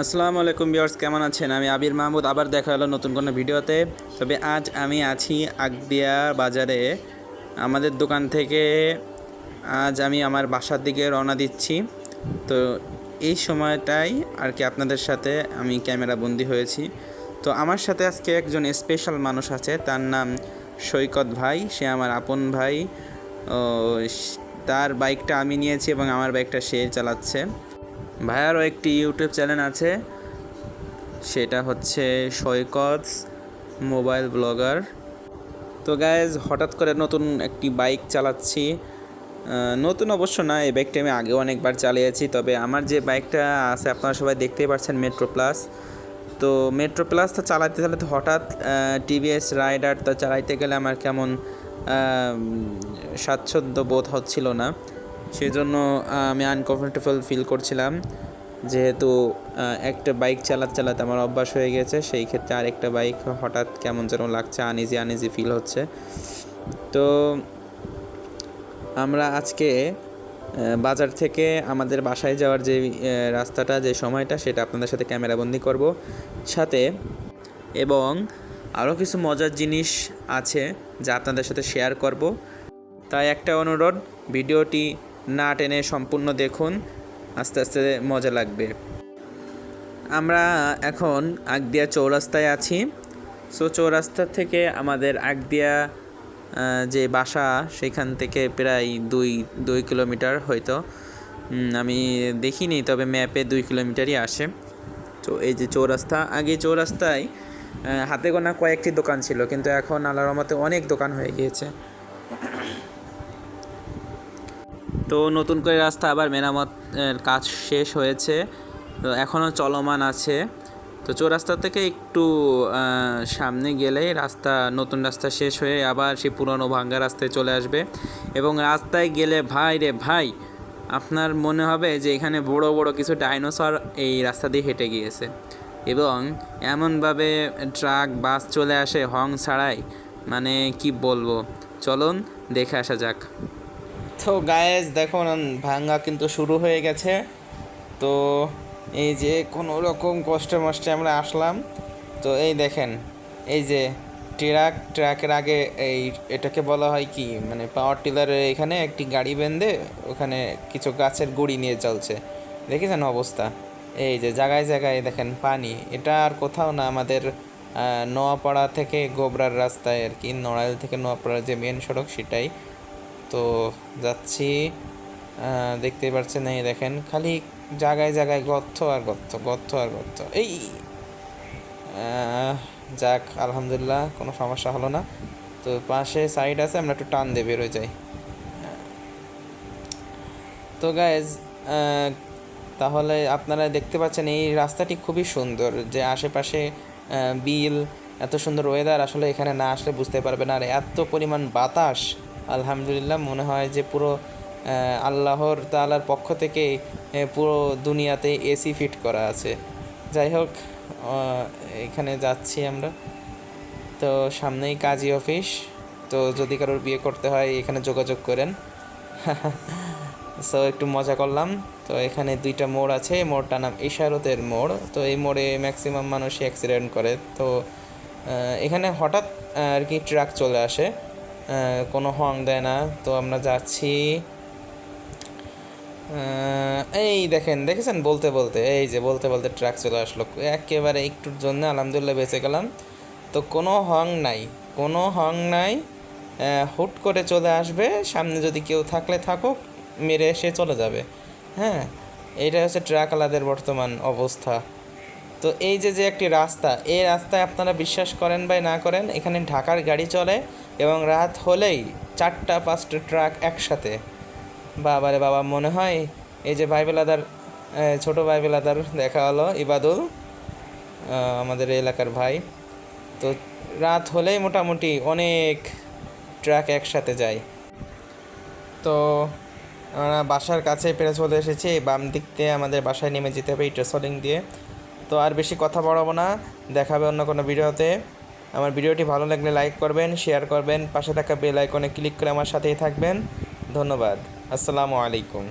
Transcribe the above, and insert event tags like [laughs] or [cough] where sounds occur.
আসসালামু আলাইকুম বিয়ার্স কেমন আছেন? আমি আবির মাহমুদ, আবার দেখা হলো নতুন কোনো ভিডিওতে। তবে আজ আমি আছি আগদিয়া বাজারে। আমাদের দোকান থেকে আজ আমি আমার বাসার দিকে রওনা দিচ্ছি। তো এই সময়টাই আর কি আপনাদের সাথে আমি ক্যামেরা বন্দি হয়েছি। তো আমার সাথে আজকে একজন স্পেশাল মানুষ আছে, তার নাম সৈকত ভাই। সে আমার আপন ভাই। তার বাইকটা আমি নিয়েছি এবং আমার বাইকটা সে চালাচ্ছে। ভাইয়ারও একটি ইউটিউব চ্যানেল আছে। সেটা হচ্ছে সৈকত মোবাইল ব্লগার। তো গায়েজ হঠাৎ করে নতুন একটি বাইক চালাচ্ছি। নতুন অবশ্য না, এই বাইকটা আমি আগেও অনেকবার চালিয়েছি, তবে আমার যে বাইকটা আছে, আপনারা সবাই দেখতেই পাচ্ছেন মেট্রো প্লাস তো মেট্রো প্লাসটা চালাতে চালাতে হঠাৎ টিভিএস রাইডার তো চালাইতে গেলে আমার কেমন স্বাচ্ছন্দ্য বোধ হচ্ছিল না। সেই জন্য আমি আনকমফোর্টেবল ফিল করছিলাম। যেহেতু একটা বাইক চালাতে চালাতে আমার অভ্যাস হয়ে গেছে, সেই ক্ষেত্রে আরেকটা বাইক হঠাৎ কেমন যেন লাগছে আনইজি আনইজি ফিল হচ্ছে। তো, আমরা আজকে বাজার থেকে আমাদের বাসায় যাওয়ার যে রাস্তাটা, যে সময়টা, সেটা আপনাদের সাথে ক্যামেরাবন্দি করব। সাথে, এবং আরও কিছু মজার জিনিস আছে, যা আপনাদের সাথে শেয়ার করব। তাই একটা অনুরোধ, ভিডিওটি না টেনে সম্পূর্ণ দেখুন, আস্তে আস্তে মজা লাগবে। আমরা এখন আগদিয়া চৌরাস্তায় আছি। সো চৌরাস্তা থেকে আমাদের আগদিয়া যে বাসা, সেখান থেকে প্রায় দুই দুই কিলোমিটার হয়তো। আমি দেখিনি, তবে ম্যাপে দুই কিলোমিটারই আসে। তো এই যে চৌরাস্তা, আগে চৌরাস্তায় হাতে গোনা কয়েকটি দোকান ছিল, কিন্তু এখন আল্লাহর রহমতে অনেক দোকান হয়ে গিয়েছে। তো নতুন করে রাস্তা আবার মেরামতের কাজ শেষ হয়েছে। তো এখনও চলমান আছে। তো চৌরাস্তা থেকে একটু সামনে গেলেই রাস্তা, নতুন রাস্তা শেষ হয়ে আবার সেই পুরনো ভাঙ্গা রাস্তায় চলে আসবে। এবং রাস্তায় গেলে, ভাই রে ভাই, আপনার মনে হবে যে এখানে বড় বড় কিছু ডাইনোসর এই রাস্তা দিয়ে হেঁটে গিয়েছে। এবং এমনভাবে ট্রাক, বাস চলে আসে হং ছাড়াই। মানে কি বলব? চলুন, দেখে আসা যাক। তো গায়েস দেখুন ভাঙ্গা কিন্তু শুরু হয়ে গেছে। তো এই যে কোনো রকম কষ্টে মষ্টে আমরা আসলাম। তো এই দেখেন, এই যে ট্রাক, ট্রাকের আগে এই এটাকে বলা হয় কি মানে পাওয়ার টিলারের এখানে একটি গাড়ি বেঁধে ওখানে কিছু গাছের গুড়ি নিয়ে চলছে। দেখেছেন অবস্থা? এই যে জায়গায় জায়গায় দেখেন পানি। এটা আর কোথাও না, আমাদের নোয়াপাড়া থেকে গোবরার রাস্তায় আর কি, নড়াইল থেকে নোয়াপাড়ার যে মেন সড়ক সেটাই। তো যাচ্ছি। আহ, দেখতেই পাচ্ছেন এই দেখেন খালি জায়গায় জায়গায় গর্ত আর গর্ত গর্ত আর গর্ত। এই যাক আলহামদুলিল্লাহ কোনো সমস্যা হলো না। তো পাশে সাইড আছে আমরা একটু টান দিয়ে বেরোয় যাই। তো গাইজ তাহলে আপনারা দেখতে পাচ্ছেন এই রাস্তাটি খুবই সুন্দর। যে আশেপাশে বিল এত সুন্দর ওয়েদার আসলে এখানে না আসলে বুঝতে পারবেন। আর এত পরিমাণ বাতাস আলহামদুলিল্লাহ, মনে হয় যে পুরো আল্লাহর তালার পক্ষ থেকে পুরো দুনিয়াতে এসি ফিট করা আছে। যাই হোক এখানে যাচ্ছি আমরা। তো সামনেই কাজী অফিস। তো যদি কারোর বিয়ে করতে হয়, এখানে যোগাযোগ করেন। [laughs] সো একটু মজা করলাম। তো এখানে দুইটা মোড় আছে। এই মোড়টার নাম ইশারতের মোড়। তো এই মোড়ে ম্যাক্সিমাম মানুষই অ্যাক্সিডেন্ট করে। তো এখানে হঠাৎ আর কি ট্রাক চলে আসে। কোনো হর্ন দেয় না। তো আমরা যাচ্ছি। এই দেখেন, দেখেছেন? বলতে বলতে, এই যে বলতে বলতে ট্রাক চলে আসলো। একেবারে একটুর জন্য আলহামদুলিল্লাহ বেঁচে গেলাম। তো কোনো হং নাই, কোনো হং নাই। হুট করে চলে আসবে। সামনে যদি কেউ থাকলে থাকুক, মেরে এসে চলে যাবে। হ্যাঁ এটা হচ্ছে ট্রাকওয়ালাদের বর্তমান অবস্থা। তো এই যে যে একটি রাস্তা, এই রাস্তায় আপনারা বিশ্বাস করেন বা না করেন, এখানে ঢাকার গাড়ি চলে। এবং রাত হলেই চারটা, পাঁচটা ট্রাক একসাথে। বাবারে বাবা, মনে হয় এই যে ভাই বেলাদার ছোট ভাই বেলাদার দেখা হলো, ইবাদুল আমাদের এলাকার ভাই। তো রাত হলেই মোটামুটি অনেক ট্রাক একসাথে যায়। তো আমরা বাসার কাছে পেরে চলে এসেছি, বাম দিক দিয়ে আমাদের বাসায় নেমে যেতে হবে এই ট্রেসলিং দিয়ে। তো আর বেশি কথা বাড়াবো না, দেখাবে অন্য কোনো ভিডিওতে। আমার ভিডিওটি ভালো লাগলে লাইক করবেন, শেয়ার করবেন, পাশে থাকা বেল আইকনে ক্লিক করে আমার সাথেই থাকবেন। ধন্যবাদ। আসসালামু আলাইকুম।